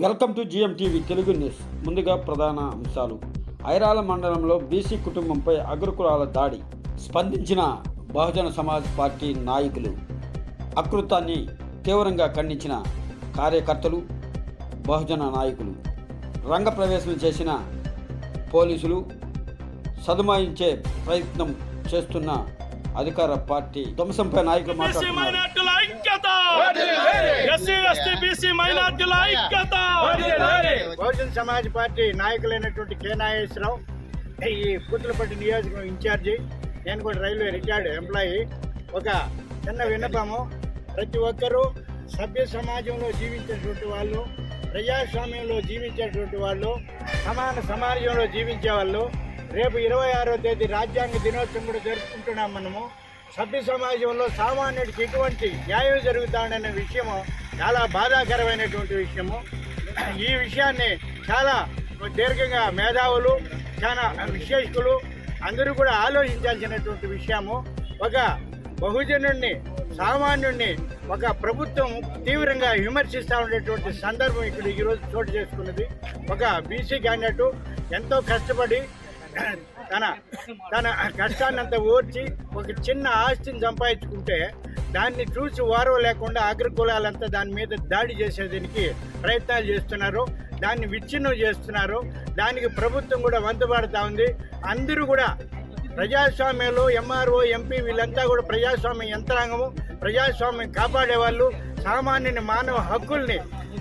Welcome to GM TV Telugu news. ముందుగా ప్రధాన అంశాలు. ఐరాల మండలంలో బీసీ కుటుంబంపై అగ్రకులాల దాడి. స్పందించిన బహుజన సమాజ్ పార్టీ నాయకులు. అకృతాన్ని తీవ్రంగా ఖండించిన కార్యకర్తలు బహుజన నాయకులు. రంగప్రవేశం చేసిన పోలీసులు సదుమాయించే ప్రయత్నం చేస్తున్న అధికార పార్టీ ధ్వంసంపై నాయకులు బహుజన్ సమాజ్ పార్టీ నాయకులైనటువంటి కె నాగేశ్వరరావు ఈ పుత్తులపట్టి నియోజకవర్గం ఇన్ఛార్జి నేను కూడా రైల్వే రిటైర్డ్ ఎంప్లాయీ. ఒక చిన్న విన్నపము. ప్రతి ఒక్కరూ సభ్య సమాజంలో జీవించేటువంటి వాళ్ళు ప్రజాస్వామ్యంలో జీవించేటువంటి వాళ్ళు సమాన సమాజంలో జీవించే వాళ్ళు. రేపు ఇరవై ఆరో తేదీ రాజ్యాంగ దినోత్సవం కూడా జరుపుకుంటున్నాం మనము. సభ్య సమాజంలో సామాన్యుడికి ఎటువంటి న్యాయం జరుగుతాడనే విషయము చాలా బాధాకరమైనటువంటి విషయము. ఈ విషయాన్ని చాలా దీర్ఘంగా మేధావులు చాలా విశ్లేషకులు అందరూ కూడా ఆలోచించాల్సినటువంటి విషయము. ఒక బహుజనుడిని సామాన్యుడిని ఒక ప్రభుత్వం తీవ్రంగా విమర్శిస్తూ ఉండేటువంటి సందర్భం ఇక్కడ ఈరోజు చోటు చేసుకున్నది. ఒక బీసీ క్యాండిడేట్ ఎంతో కష్టపడి తన తన కష్టాన్నంత ఓర్చి ఒక చిన్న ఆస్తిని సంపాదించుకుంటే దాన్ని చూసి వారవ లేకుండా అగ్రకులాలంతా దాని మీద దాడి చేసేదానికి ప్రయత్నాలు చేస్తున్నారు. దాన్ని విచ్ఛిన్నం చేస్తున్నారు. దానికి ప్రభుత్వం కూడా వంతుపడుతూ ఉంది. అందరూ కూడా ప్రజాస్వామ్యంలో ఎంఆర్ఓ ఎంపీ వీళ్ళంతా కూడా ప్రజాస్వామ్య యంత్రాంగము ప్రజాస్వామ్యం కాపాడే వాళ్ళు సామాన్యుని మానవ హక్కుల్ని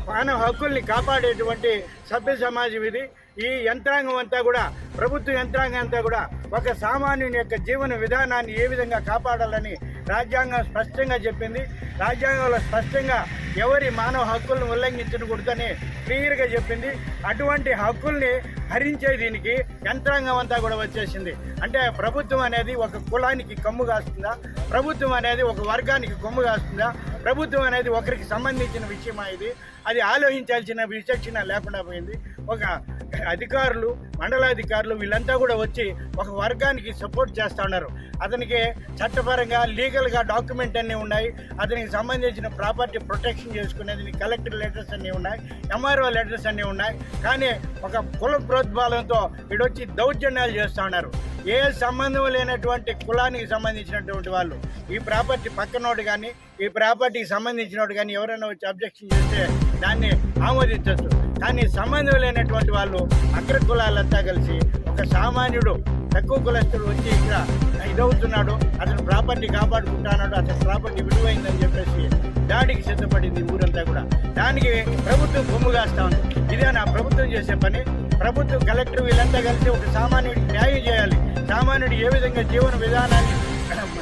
మానవ హక్కుల్ని కాపాడేటువంటి సభ్య సమాజం ఇది. ఈ యంత్రాంగం అంతా కూడా ప్రభుత్వ యంత్రాంగం అంతా కూడా ఒక సామాన్యుని యొక్క జీవన విధానాన్ని ఏ విధంగా కాపాడాలని రాజ్యాంగం స్పష్టంగా చెప్పింది. రాజ్యాంగంలో స్పష్టంగా ఎవరి మానవ హక్కులను ఉల్లంఘించకూడదని క్లియర్గా చెప్పింది. అటువంటి హక్కుల్ని హరించే దీనికి యంత్రాంగం అంతా కూడా వచ్చేసింది. అంటే ప్రభుత్వం అనేది ఒక కులానికి కమ్ము కాస్తుందా? ప్రభుత్వం అనేది ఒక వర్గానికి కొమ్ము కాస్తుందా? ప్రభుత్వం అనేది ఒకరికి సంబంధించిన విషయమా ఇది? అది ఆలోచించాల్సిన విచక్షణ లేకుండా పోయింది. ఒక అధికారులు మండలాధికారులు వీళ్ళంతా కూడా వచ్చి ఒక వర్గానికి సపోర్ట్ చేస్తూ ఉన్నారు. అతనికి చట్టపరంగా లీగల్గా డాక్యుమెంట్ అన్నీ ఉన్నాయి. అతనికి సంబంధించిన ప్రాపర్టీ ప్రొటెక్షన్ చేసుకునేది కలెక్టర్ లెటర్స్ అన్నీ ఉన్నాయి ఎంఆర్ఓ లెటర్స్ అన్నీ ఉన్నాయి. కానీ ఒక కుల వీడొచ్చి వచ్చి దౌర్జన్యాలు చేస్తూ ఉన్నారు. ఏ సంబంధం లేనటువంటి కులానికి సంబంధించినటువంటి వాళ్ళు ఈ ప్రాపర్టీ పక్కనోడు కానీ ఈ ప్రాపర్టీకి సంబంధించినోడు కానీ ఎవరైనా వచ్చి అబ్జెక్షన్ చేస్తే దాన్ని ఆమోదించవచ్చు కానీ సంబంధం లేనటువంటి వాళ్ళు అగ్ర కులాలంతా కలిసి ఒక సామాన్యుడు తక్కువ కులస్తుడు వచ్చి ఇక్కడ ఇదవుతున్నాడు అతను ప్రాపర్టీ కాపాడుకుంటున్నాడు అతని ప్రాపర్టీ విలువైందని చెప్పేసి దాడికి సిద్ధపడింది ఊరంతా కూడా. దానికి ప్రభుత్వం బొమ్ము కాస్తా ఉంది. ఇదే నా ప్రభుత్వం చేసే పని. ప్రభుత్వం కలెక్టర్ వీళ్ళంతా కలిసి ఒక సామాన్యుడికి న్యాయం చేయాలి. సామాన్యుడు ఏ విధంగా జీవన విధానాన్ని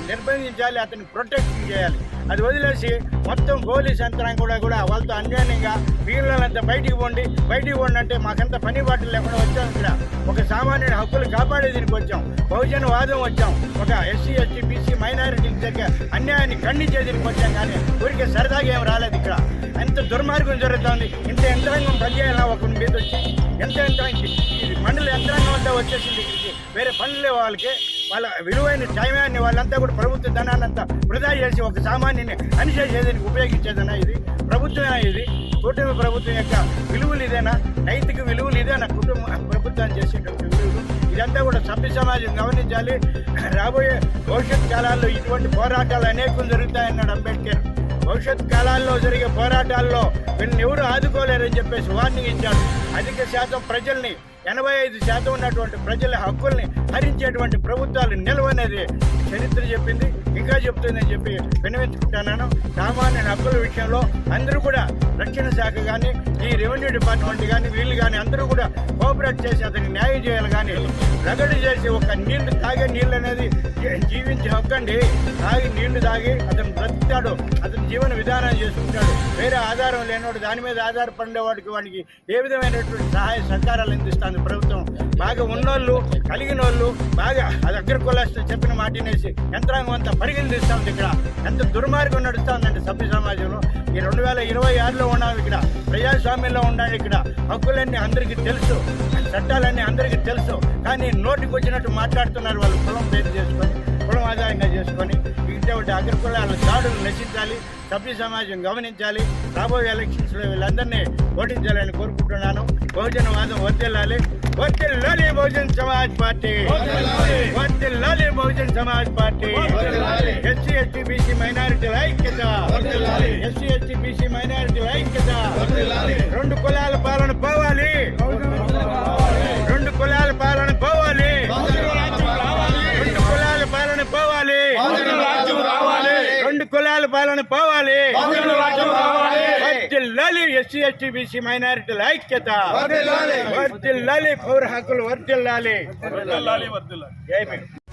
నిర్బంధించాలి అతన్ని ప్రొటెక్షన్ చేయాలి. అది వదిలేసి మొత్తం పోలీస్ యంత్రాంగం కూడా కూడా వాళ్ళతో అన్యాయంగా వీళ్ళంతా బయటికి పోండి. బయటికి పోండి అంటే మాకంత పని బాటలు లేకుండా వచ్చాం ఇక్కడ. ఒక సామాన్యుడి హక్కులు కాపాడే దీనికి వచ్చాం. బహుజన వాదం వచ్చాం. ఒక ఎస్సీ ఎస్టీ బీసీ మైనారిటీ దగ్గర అన్యాయాన్ని ఖండించే దీనికి వచ్చాం కానీ ఊరికే సరదాగా ఏం రాలేదు ఇక్కడ. ఎంత దుర్మార్గం జరుగుతోంది ఇంత యంత్రాంగం పనిచేయాలా ఒక మీద వచ్చి ఎంత యంత్రాంగం ఇది? మండల యంత్రాంగం అంతా వచ్చేసింది ఇక్కడికి. వేరే పనులే వాళ్ళకి. వాళ్ళ విలువైన టైమాన్ని వాళ్ళంతా కూడా ప్రభుత్వ ధనాన్ని అంతా వృధా చేసి ఒక సామాన్యుని అనిచేసేదానికి ఉపయోగించేదనా ఇది. ప్రభుత్వమేనా ఇది? కూటమి ప్రభుత్వం యొక్క విలువలు ఇదేనా? నైతిక విలువలు ఇదేనా? కుటుంబ ప్రభుత్వాన్ని చేసేటువంటి విలువలు? ఇదంతా కూడా సభ్య సమాజం గమనించాలి. రాబోయే భవిష్యత్ కాలాల్లో ఇటువంటి పోరాటాలు అనేకం జరుగుతాయన్నాడు అంబేద్కర్. భవిష్యత్ కాలాల్లో జరిగే పోరాటాల్లో వీళ్ళని ఎవరు ఆదుకోలేరని చెప్పేసి వార్నింగ్ ఇచ్చారు అధిక శాతం ప్రజల్ని ఎనభై ఐదు శాతం ఉన్నటువంటి ప్రజల హక్కుల్ని హరించేటువంటి ప్రభుత్వాలు నిలవనేది చరిత్ర చెప్పింది. ఇంకా చెప్తుందని చెప్పి వినవించుకుంటున్నాను. సామాన్య హక్కుల విషయంలో అందరూ కూడా రక్షణ శాఖ కానీ ఈ రెవెన్యూ డిపార్ట్మెంట్ కానీ వీళ్ళు కానీ అందరూ కూడా కోఆపరేట్ చేసి అతనికి న్యాయం చేయాలి కానీ రగడి చేసి ఒక నీళ్ళు తాగే నీళ్ళు అనేది జీవించే హక్కండి. తాగి నీళ్ళు తాగి అతను బ్రతుకుతాడు అతను జీవన విధానం చేసుకుంటాడు. వేరే ఆధారం లేనివాడు దాని మీద ఆధారపడేవాడికి వాడికి ఏ విధమైనటువంటి సహాయ సహకారాలు అందిస్తుంది ప్రభుత్వం? బాగా ఉన్నోళ్ళు కలిగిన వాళ్ళు బాగా అది అగ్ర చెప్పిన మాటినేసి యంత్రాంగం అంతా పరిగణిస్తుంది ఇక్కడ. ఎంత దుర్మార్గం నడుస్తుందంటే సభ్య ఇరవై ఆరులో ఉన్నాం ఇక్కడ. ప్రజాస్వామ్యంలో ఉండాలి ఇక్కడ. హక్కులన్నీ అందరికీ తెలుసు. చట్టాలన్నీ అందరికీ తెలుసు. కానీ నోటికి వచ్చినట్టు మాట్లాడుతున్నారు వాళ్ళు. కులం పేరు చేసుకొని కులం ఆదాయంగా చేసుకొని. జరుగుతున్నటువంటి అగ్రకులాల దాడులు నశించాలి సభ్య సమాజం గమనించాలి రాబోయే ఎలక్షన్స్లో వీళ్ళందరినీ ఓటించాలని కోరుకుంటున్నాను. బహుజన వాదం వర్దిల్లాలి వర్దిల్లాలి బహుజన్ సమాజ్ పార్టీ. వర్దిల్లాలి Bahujan Samaj party. SC ST BC మైనారిటీల ఐక్యత. ఎస్సీ ఎస్టీ బీసీ మైనారిటీల ఐక్యత. రెండు పాలన పోవాలి వర్దిల్లాలి ఎస్సీ ఎస్టీ బీసీ మైనారిటీల ఐక్యత వర్దిల్లాలి పౌర హక్కులు వర్దిల్లాలి వర్ధిల్లాలి, వర్ధిల్లాలి. జై భీమ్. Yeah.